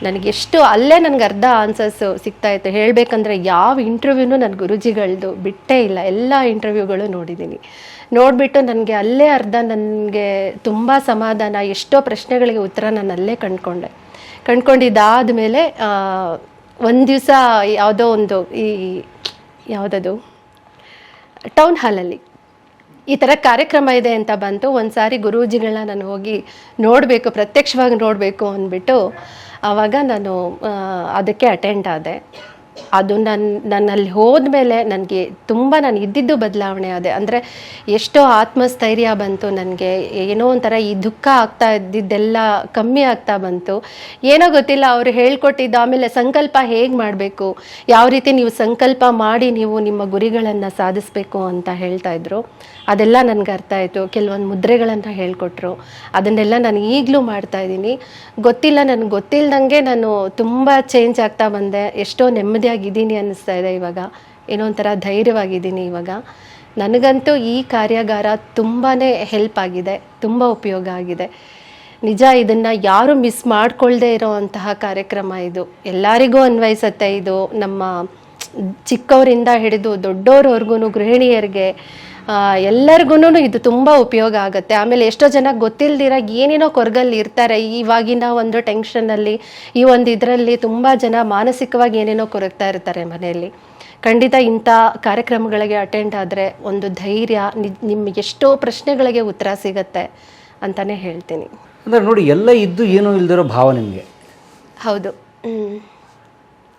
ನನಗೆ ಎಷ್ಟು ಅಲ್ಲೇ ನನಗೆ ಅರ್ಧ ಆನ್ಸರ್ಸು ಸಿಗ್ತಾ ಇತ್ತು. ಹೇಳಬೇಕಂದ್ರೆ ಯಾವ ಇಂಟರ್ವ್ಯೂನೂ ನನ್ನ ಗುರುಜಿಗಳದ್ದು ಬಿಟ್ಟೇ ಇಲ್ಲ. ಎಲ್ಲ ಇಂಟರ್ವ್ಯೂಗಳು ನೋಡಿದ್ದೀನಿ ನೋಡಿಬಿಟ್ಟು ನನಗೆ ಅಲ್ಲೇ ಅರ್ಧ ನನಗೆ ತುಂಬ ಸಮಾಧಾನ, ಎಷ್ಟೋ ಪ್ರಶ್ನೆಗಳಿಗೆ ಉತ್ತರ ನಾನು ಅಲ್ಲೇ ಕಂಡ್ಕೊಂಡೆ. ಕಂಡ್ಕೊಂಡಿದ್ದಾದ ಮೇಲೆ ಒಂದು ದಿವಸ ಯಾವುದೋ ಒಂದು ಈ, ಯಾವುದದು? ಟೌನ್ ಹಾಲಲ್ಲಿ. ಈ ಥರ ಕಾರ್ಯಕ್ರಮ ಇದೆ ಅಂತ ಬಂತು. ಒಂದು ಸಾರಿ ಗುರೂಜಿಗಳನ್ನ ನಾನು ಹೋಗಿ ನೋಡಬೇಕು, ಪ್ರತ್ಯಕ್ಷವಾಗಿ ನೋಡಬೇಕು ಅಂದ್ಬಿಟ್ಟು ಆವಾಗ ನಾನು ಅದಕ್ಕೆ ಅಟೆಂಡ್ ಆದೆ. ಅದು ನನ್ನ ನನ್ನಲ್ಲಿ ಹೋದ್ಮೇಲೆ ನನಗೆ ತುಂಬ ನಾನು ಇದ್ದಿದ್ದು ಬದಲಾವಣೆ ಆದೆ. ಅಂದರೆ ಎಷ್ಟೋ ಆತ್ಮಸ್ಥೈರ್ಯ ಬಂತು ನನಗೆ. ಏನೋ ಒಂಥರ ಈ ದುಃಖ ಆಗ್ತಾ ಇದ್ದಿದ್ದೆಲ್ಲ ಕಮ್ಮಿ ಆಗ್ತಾ ಬಂತು. ಏನೋ ಗೊತ್ತಿಲ್ಲ, ಅವರು ಹೇಳ್ಕೊಟ್ಟಿದ್ದು ಆಮೇಲೆ ಸಂಕಲ್ಪ ಹೇಗೆ ಮಾಡಬೇಕು? ಯಾವ ರೀತಿ ನೀವು ಸಂಕಲ್ಪ ಮಾಡಿ ನೀವು ನಿಮ್ಮ ಗುರಿಗಳನ್ನು ಸಾಧಿಸಬೇಕು ಅಂತ ಹೇಳ್ತಾ ಇದ್ರು. ಅದೆಲ್ಲ ನನಗೆ ಅರ್ಥ ಆಯಿತು. ಕೆಲವೊಂದು ಮುದ್ರೆಗಳನ್ನು ಹೇಳ್ಕೊಟ್ರು. ಅದನ್ನೆಲ್ಲ ನಾನು ಈಗಲೂ ಮಾಡ್ತಾ ಇದ್ದೀನಿ. ಗೊತ್ತಿಲ್ಲ, ನನಗೆ ಗೊತ್ತಿಲ್ಲದಂಗೆ ನಾನು ತುಂಬ ಚೇಂಜ್ ಆಗ್ತಾ ಬಂದೆ. ಎಷ್ಟೋ ನೆಮ್ಮದಿಯಾಗಿದ್ದೀನಿ ಅನ್ನಿಸ್ತಾ ಇದೆ ಇವಾಗ. ಏನೋ ಒಂಥರ ಧೈರ್ಯವಾಗಿದ್ದೀನಿ ಇವಾಗ. ನನಗಂತೂ ಈ ಕಾರ್ಯಾಗಾರ ತುಂಬಾ ಹೆಲ್ಪ್ ಆಗಿದೆ. ತುಂಬ ಉಪಯೋಗ ಆಗಿದೆ. ನಿಜ ಇದನ್ನು ಯಾರು ಮಿಸ್ ಮಾಡಿಕೊಳ್ಳದೆ ಇರೋವಂತಹ ಕಾರ್ಯಕ್ರಮ ಇದು. ಎಲ್ಲರಿಗೂ ಅನ್ವಯಿಸತ್ತೆ ಇದು. ನಮ್ಮ ಚಿಕ್ಕವರಿಂದ ಹಿಡಿದು ದೊಡ್ಡೋರವರೆಗೂ ಗೃಹಿಣಿಯರಿಗೆ ಎಲ್ಲರಿಗೂ ಇದು ತುಂಬ ಉಪಯೋಗ ಆಗುತ್ತೆ. ಆಮೇಲೆ ಎಷ್ಟೋ ಜನ ಗೊತ್ತಿಲ್ದಿರ ಏನೇನೋ ಕೊರಗಲ್ಲಿ ಇರ್ತಾರೆ. ಇವಾಗಿನ ಒಂದು ಟೆನ್ಷನ್ನಲ್ಲಿ ಈ ಒಂದು ಇದರಲ್ಲಿ ತುಂಬ ಜನ ಮಾನಸಿಕವಾಗಿ ಏನೇನೋ ಕೊರಗ್ತಾ ಇರ್ತಾರೆ ಮನೆಯಲ್ಲಿ. ಖಂಡಿತ ಇಂಥ ಕಾರ್ಯಕ್ರಮಗಳಿಗೆ ಅಟೆಂಡ್ ಆದರೆ ಒಂದು ಧೈರ್ಯ ನಿ- ನಿಮ್ಮ ಎಷ್ಟೋ ಪ್ರಶ್ನೆಗಳಿಗೆ ಉತ್ತರ ಸಿಗುತ್ತೆ ಅಂತಲೇ ಹೇಳ್ತೀನಿ. ಅಂದರೆ ನೋಡಿ ಎಲ್ಲ ಇದ್ದು ಏನೂ ಇಲ್ದಿರೋ ಭಾವ ನಿಮಗೆ. ಹೌದು.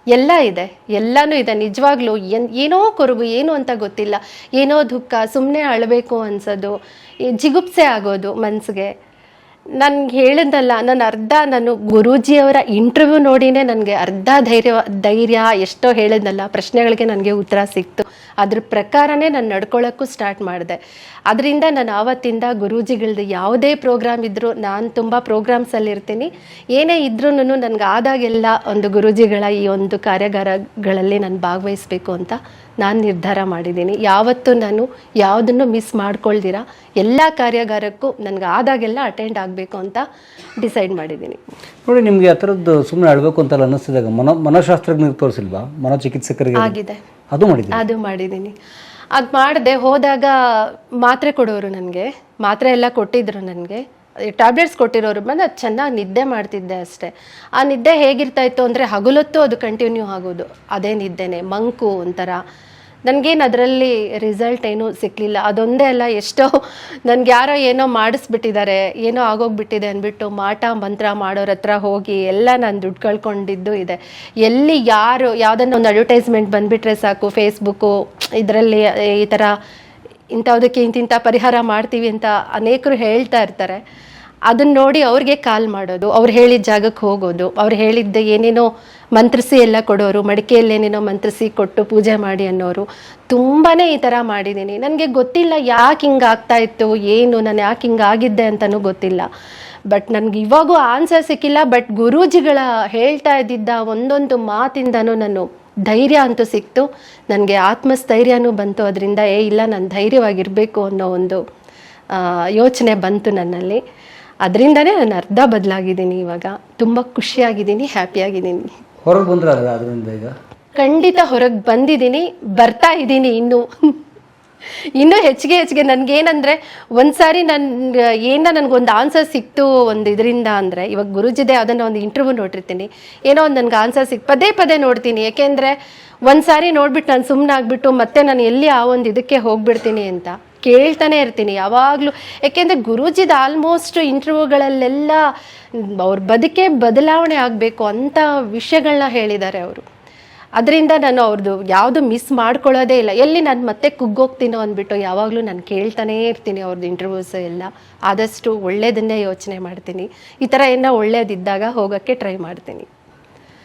ಎಲ್ಲ ಇದೆ, ಎಲ್ಲನೂ ಇದೆ. ನಿಜವಾಗ್ಲೂ ಎನ್ ಏನೋ ಕೊರಗು, ಏನು ಅಂತ ಗೊತ್ತಿಲ್ಲ. ಏನೋ ದುಃಖ ಸುಮ್ಮನೆ ಅಳಬೇಕು ಅನ್ಸೋದು ಜಿಗುಪ್ಸೆ ಆಗೋದು ಮನಸ್ಸಿಗೆ ನನ್ಗೆ ಹೇಳಿದ್ನಲ್ಲ, ನಾನು ಅರ್ಧ ನಾನು ಗುರೂಜಿಯವರ ಇಂಟರ್ವ್ಯೂ ನೋಡಿನೇ ನನಗೆ ಅರ್ಧ ಧೈರ್ಯ ಧೈರ್ಯ ಎಷ್ಟೋ ಹೇಳಿದ್ನಲ್ಲ, ಪ್ರಶ್ನೆಗಳಿಗೆ ನನಗೆ ಉತ್ತರ ಸಿಕ್ತು. ಅದ್ರ ಪ್ರಕಾರನೇ ನಾನು ನಡ್ಕೊಳ್ಳೋಕ್ಕೂ ಸ್ಟಾರ್ಟ್ ಮಾಡಿದೆ. ಅದರಿಂದ ನಾನು ಆವತ್ತಿಂದ ಗುರೂಜಿಗಳದ್ದು ಯಾವುದೇ ಪ್ರೋಗ್ರಾಮ್ ಇದ್ದರೂ ನಾನು ತುಂಬ ಪ್ರೋಗ್ರಾಮ್ಸಲ್ಲಿ ಇರ್ತೀನಿ. ಏನೇ ಇದ್ರೂ ನನಗೆ ಆದಾಗೆಲ್ಲ ಒಂದು ಗುರೂಜಿಗಳ ಈ ಒಂದು ಕಾರ್ಯಾಗಾರಗಳಲ್ಲಿ ನಾನು ಭಾಗವಹಿಸಬೇಕು ಅಂತ ನಾನು ನಿರ್ಧಾರ ಮಾಡಿದ್ದೀನಿ. ಯಾವತ್ತೂ ನಾನು ಯಾವುದನ್ನು ಮಿಸ್ ಮಾಡ್ಕೊಳ್ದಿರ ಎಲ್ಲ ಕಾರ್ಯಾಗಾರಕ್ಕೂ ನನಗೆ ಆದಾಗೆಲ್ಲ ಅಟೆಂಡ್ ಆಗಬೇಕು ಅಂತ ಡಿಸೈಡ್ ಮಾಡಿದ್ದೀನಿ. ನೋಡಿ ನಿಮಗೆ ಆ ಥರದ್ದು ಸುಮ್ಮನೆ ಆಡಬೇಕು ಅಂತ ಅನ್ನಿಸಿದಾಗ ಮನೋ ಮನೋಶಾಸ್ತ್ರಜ್ಞರಿಗೆ ತೋರಿಸಿಲ್ವಾ? ಮನೋಚಿಕಿತ್ಸಕರಿಗೆ ಆಗಿದೆ. ಅದು ಮಾಡಿದೆ ಅದು ಮಾಡಿದ್ದೀನಿ. ಅದು ಮಾಡಿದೆ ಹೋದಾಗ ಮಾತ್ರೆ ಕೊಡೋರು ನನಗೆ ಮಾತ್ರೆ ಎಲ್ಲ ಕೊಟ್ಟಿದ್ದರು ನನಗೆ. ಟ್ಯಾಬ್ಲೆಟ್ಸ್ ಕೊಟ್ಟಿರೋರು ಬಂದು ಅದು ಚೆನ್ನಾಗಿ ನಿದ್ದೆ ಮಾಡ್ತಿದ್ದೆ ಅಷ್ಟೇ. ಆ ನಿದ್ದೆ ಹೇಗಿರ್ತಾ ಇತ್ತು ಅಂದರೆ ಹಗಲೊತ್ತು ಅದು ಕಂಟಿನ್ಯೂ ಆಗೋದು. ಅದೇ ನಿದ್ದೆನೆ, ಮಂಕು ಒಂಥರ. ನನಗೇನು ಅದರಲ್ಲಿ ರಿಸಲ್ಟ್ ಏನೂ ಸಿಕ್ಕಲಿಲ್ಲ ಅದೊಂದೇ ಅಲ್ಲ, ಎಷ್ಟೋ ನನಗೆ ಯಾರೋ ಏನೋ ಮಾಡಿಸ್ಬಿಟ್ಟಿದ್ದಾರೆ, ಏನೋ ಆಗೋಗ್ಬಿಟ್ಟಿದೆ ಅಂದ್ಬಿಟ್ಟು ಮಾಟ ಮಂತ್ರ ಮಾಡೋರ ಹತ್ರ ಹೋಗಿ ಎಲ್ಲ ನಾನು ದುಡ್ಡು ಕಳ್ಕೊಂಡಿದ್ದು ಇದೆ. ಎಲ್ಲಿ ಯಾರು ಯಾವುದನ್ನ ಒಂದು ಅಡ್ವರ್ಟೈಸ್ಮೆಂಟ್ ಬಂದುಬಿಟ್ರೆ ಸಾಕು ಫೇಸ್ಬುಕ್ಕು ಇದರಲ್ಲಿ ಈ ಥರ ಇಂಥವುದಕ್ಕೆ ಇಂತಿಂಥ ಪರಿಹಾರ ಮಾಡ್ತೀವಿ ಅಂತ ಅನೇಕರು ಹೇಳ್ತಾ ಇರ್ತಾರೆ. ಅದನ್ನ ನೋಡಿ ಅವ್ರಿಗೆ ಕಾಲ್ ಮಾಡೋದು, ಅವ್ರು ಹೇಳಿದ ಜಾಗಕ್ಕೆ ಹೋಗೋದು, ಅವ್ರು ಹೇಳಿದ್ದ ಏನೇನೋ ಮಂತ್ರಿಸಿ ಎಲ್ಲ ಕೊಡೋರು, ಮಡಿಕೆಯಲ್ಲಿ ಏನೇನೋ ಮಂತ್ರಿಸಿ ಕೊಟ್ಟು ಪೂಜೆ ಮಾಡಿ ಅನ್ನೋರು ತುಂಬಾ ಈ ಥರ ಮಾಡಿದ್ದೀನಿ. ನನಗೆ ಗೊತ್ತಿಲ್ಲ ಯಾಕೆ ಹಿಂಗೆ ಆಗ್ತಾ ಇತ್ತು, ಏನು, ನಾನು ಯಾಕೆ ಹಿಂಗೆ ಆಗಿದ್ದೆ ಅಂತಲೂ ಗೊತ್ತಿಲ್ಲ. ಬಟ್ ನನಗೆ ಇವಾಗೂ ಆನ್ಸರ್ ಸಿಕ್ಕಿಲ್ಲ, ಬಟ್ ಗುರೂಜಿಗಳ ಹೇಳ್ತಾ ಇದ್ದಿದ್ದ ಒಂದೊಂದು ಮಾತಿಂದನೂ ನಾನು ಧೈರ್ಯ ಅಂತೂ ಸಿಕ್ತು. ನನಗೆ ಆತ್ಮಸ್ಥೈರ್ಯನೂ ಬಂತು. ಅದರಿಂದ ಏ ಇಲ್ಲ ನಾನು ಧೈರ್ಯವಾಗಿರಬೇಕು ಅನ್ನೋ ಒಂದು ಯೋಚನೆ ಬಂತು ನನ್ನಲ್ಲಿ. ಅದರಿಂದನೇ ನಾನು ಅರ್ಧ ಬದಲಾಗಿದ್ದೀನಿ ಇವಾಗ. ತುಂಬ ಖುಷಿಯಾಗಿದ್ದೀನಿ ಹ್ಯಾಪಿಯಾಗಿದ್ದೀನಿ. ಹೊರಗೆ ಬಂದ್ರೆ ಅದರಿಂದ ಈಗ? ಖಂಡಿತ ಹೊರಗೆ ಬಂದಿದ್ದೀನಿ. ಬರ್ತಾ ಇದ್ದೀನಿ ಇನ್ನೂ. ಇನ್ನೂ ಹೆಚ್ಚಿಗೆ ಹೆಚ್ಚಿಗೆ ನನಗೇನಂದರೆ ಒಂದು ಸಾರಿ ನನ್ನ ಏನ ನನಗೊಂದು ಆನ್ಸರ್ ಸಿಕ್ತು ಒಂದು ಇದರಿಂದ ಅಂದರೆ, ಇವಾಗ ಗುರುಜಿದೆ ಅದನ್ನು ಒಂದು ಇಂಟರ್ವ್ಯೂ ನೋಡಿರ್ತೀನಿ. ಏನೋ ಒಂದು ನನಗೆ ಆನ್ಸರ್ ಸಿಕ್, ಪದೇ ಪದೇ ನೋಡ್ತೀನಿ. ಯಾಕೆಂದರೆ ಒಂದು ಸಾರಿ ನೋಡ್ಬಿಟ್ಟು ನಾನು ಸುಮ್ಮನೆ ಆಗ್ಬಿಟ್ಟು ಮತ್ತೆ ನಾನು ಎಲ್ಲಿ ಆ ಒಂದು ಇದಕ್ಕೆ ಹೋಗ್ಬಿಡ್ತೀನಿ ಅಂತ ಕೇಳ್ತಾನೆ ಇರ್ತೀನಿ ಯಾವಾಗಲೂ. ಯಾಕೆಂದರೆ ಗುರುಜಿದ ಆಲ್ಮೋಸ್ಟ್ ಇಂಟರ್ವ್ಯೂಗಳಲ್ಲೆಲ್ಲ ಅವ್ರ ಬದುಕೆ ಬದಲಾವಣೆ ಆಗಬೇಕು ಅಂತ ವಿಷಯಗಳನ್ನ ಹೇಳಿದ್ದಾರೆ ಅವರು. ಅದರಿಂದ ನಾನು ಅವ್ರದ್ದು ಯಾವುದು ಮಿಸ್ ಮಾಡ್ಕೊಳ್ಳೋದೇ ಇಲ್ಲ. ಎಲ್ಲಿ ನಾನು ಮತ್ತೆ ಕುಗ್ಗೋಗ್ತೀನೋ ಅಂದ್ಬಿಟ್ಟು ಯಾವಾಗಲೂ ನಾನು ಕೇಳ್ತಾನೇ ಇರ್ತೀನಿ ಅವ್ರದ್ದು ಇಂಟರ್ವ್ಯೂಸ್ ಎಲ್ಲ. ಆದಷ್ಟು ಒಳ್ಳೇದನ್ನೇ ಯೋಚನೆ ಮಾಡ್ತೀನಿ. ಈ ಥರ ಏನೋ ಒಳ್ಳೇದಿದ್ದಾಗ ಹೋಗೋಕ್ಕೆ ಟ್ರೈ ಮಾಡ್ತೀನಿ.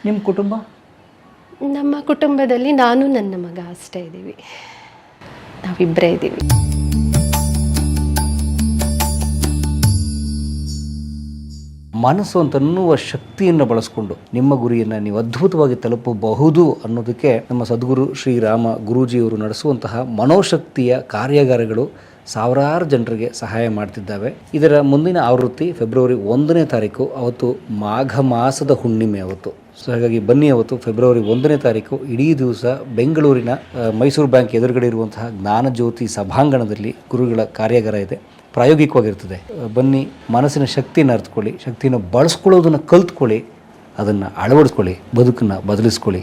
ನಿಮ್ಮ ಕುಟುಂಬ? ನಮ್ಮ ಕುಟುಂಬದಲ್ಲಿ ನಾನು ನನ್ನ ಮಗ ಅಷ್ಟೇ ಇದ್ದೀವಿ. ನಾವಿಬ್ಬರೇ ಇದ್ದೀವಿ. ಮನಸ್ಸು ಅಂತ ಅನ್ನುವ ಶಕ್ತಿಯನ್ನು ಬಳಸ್ಕೊಂಡು ನಿಮ್ಮ ಗುರಿಯನ್ನು ನೀವು ಅದ್ಭುತವಾಗಿ ತಲುಪಬಹುದು ಅನ್ನೋದಕ್ಕೆ ನಮ್ಮ ಸದ್ಗುರು ಶ್ರೀರಾಮ ಗುರೂಜಿಯವರು ನಡೆಸುವಂತಹ ಮನೋಶಕ್ತಿಯ ಕಾರ್ಯಾಗಾರಗಳು ಸಾವಿರಾರು ಜನರಿಗೆ ಸಹಾಯ ಮಾಡ್ತಿದ್ದಾವೆ. ಇದರ ಮುಂದಿನ ಆವೃತ್ತಿ ಫೆಬ್ರವರಿ ಒಂದನೇ ತಾರೀಕು, ಅವತ್ತು ಮಾಘ ಮಾಸದ ಹುಣ್ಣಿಮೆ ಅವತ್ತು. ಸೊ ಹಾಗಾಗಿ ಬನ್ನಿ ಅವತ್ತು ಫೆಬ್ರವರಿ ಒಂದನೇ ತಾರೀಕು, ಇಡೀ ದಿವಸ ಬೆಂಗಳೂರಿನ ಮೈಸೂರು ಬ್ಯಾಂಕ್ ಎದುರುಗಡೆ ಇರುವಂತಹ ಜ್ಞಾನಜ್ಯೋತಿ ಸಭಾಂಗಣದಲ್ಲಿ ಗುರುಗಳ ಕಾರ್ಯಾಗಾರ ಇದೆ. ಪ್ರಾಯೋಗಿಕವಾಗಿರ್ತದೆ. ಬನ್ನಿ ಮನಸ್ಸಿನ ಶಕ್ತಿಯನ್ನು ಅರ್ಥಕೊಳ್ಳಿ ಶಕ್ತಿಯನ್ನು ಬಳಸ್ಕೊಳ್ಳೋದನ್ನು ಕಲ್ತ್ಕೊಳ್ಳಿ ಅದನ್ನು ಅಳವಡಿಸ್ಕೊಳ್ಳಿ ಬದುಕನ್ನು ಬದಲಿಸ್ಕೊಳ್ಳಿ.